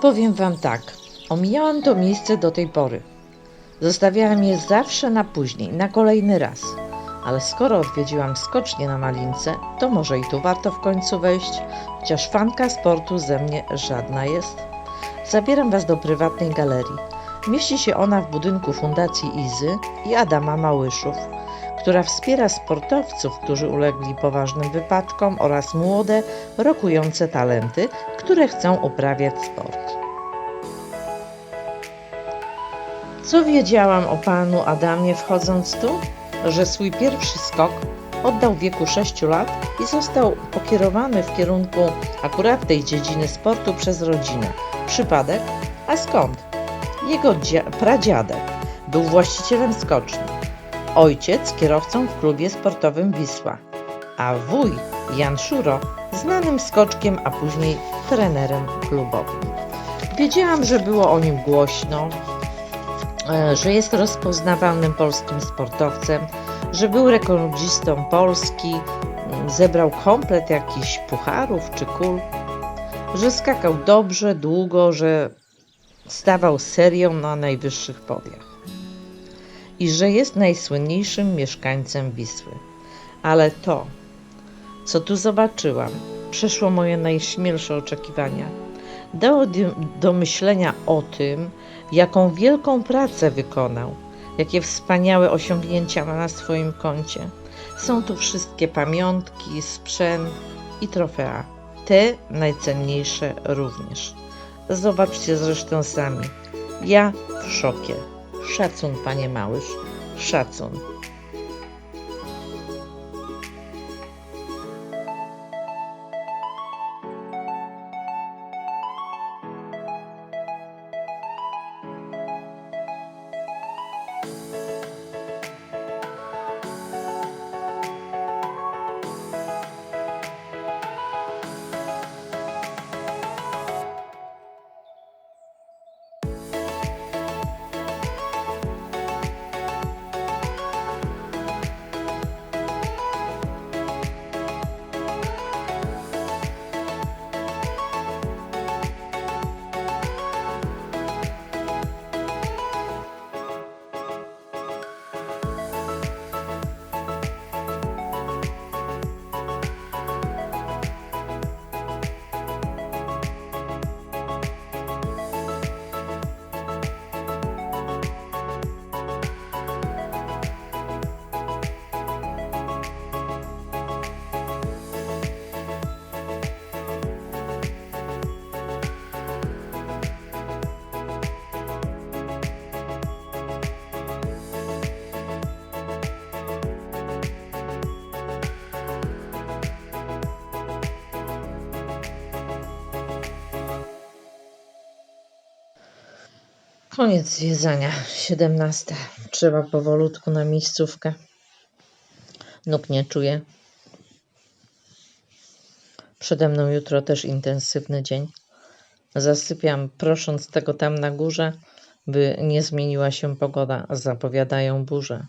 Powiem wam tak, omijałam to miejsce do tej pory. Zostawiałam je zawsze na później, na kolejny raz. Ale skoro odwiedziłam skocznie na Malince, to może i tu warto w końcu wejść, chociaż fanka sportu ze mnie żadna jest. Zabieram was do prywatnej galerii. Mieści się ona w budynku Fundacji Izy i Adama Małyszów, która wspiera sportowców, którzy ulegli poważnym wypadkom oraz młode, rokujące talenty, które chcą uprawiać sport. Co wiedziałam o panu Adamie wchodząc tu? Że swój pierwszy skok oddał w wieku 6 lat i został pokierowany w kierunku akurat tej dziedziny sportu przez rodzinę. Przypadek? A skąd? Jego dzia- pradziadek był właścicielem skoczni. Ojciec kierowcą w klubie sportowym Wisła, a wuj Jan Szuro znanym skoczkiem, a później trenerem klubowym. Wiedziałam, że było o nim głośno, że jest rozpoznawalnym polskim sportowcem, że był rekordzistą Polski, m, zebrał komplet jakichś pucharów czy kul, że skakał dobrze, długo, że stawał serią na najwyższych podiach i że jest najsłynniejszym mieszkańcem Wisły. Ale to, co tu zobaczyłam, przeszło moje najśmielsze oczekiwania. Dało do myślenia o tym, jaką wielką pracę wykonał, jakie wspaniałe osiągnięcia ma na swoim koncie. Są tu wszystkie pamiątki, sprzęt i trofea. Te najcenniejsze również. Zobaczcie zresztą sami. Ja w szokie. Szacun, panie Małysz, szacun. Koniec zwiedzania. 17. Trzeba powolutku na miejscówkę. Nóg nie czuję. Przede mną jutro też intensywny dzień. Zasypiam, prosząc tego tam na górze, by nie zmieniła się pogoda. Zapowiadają burzę.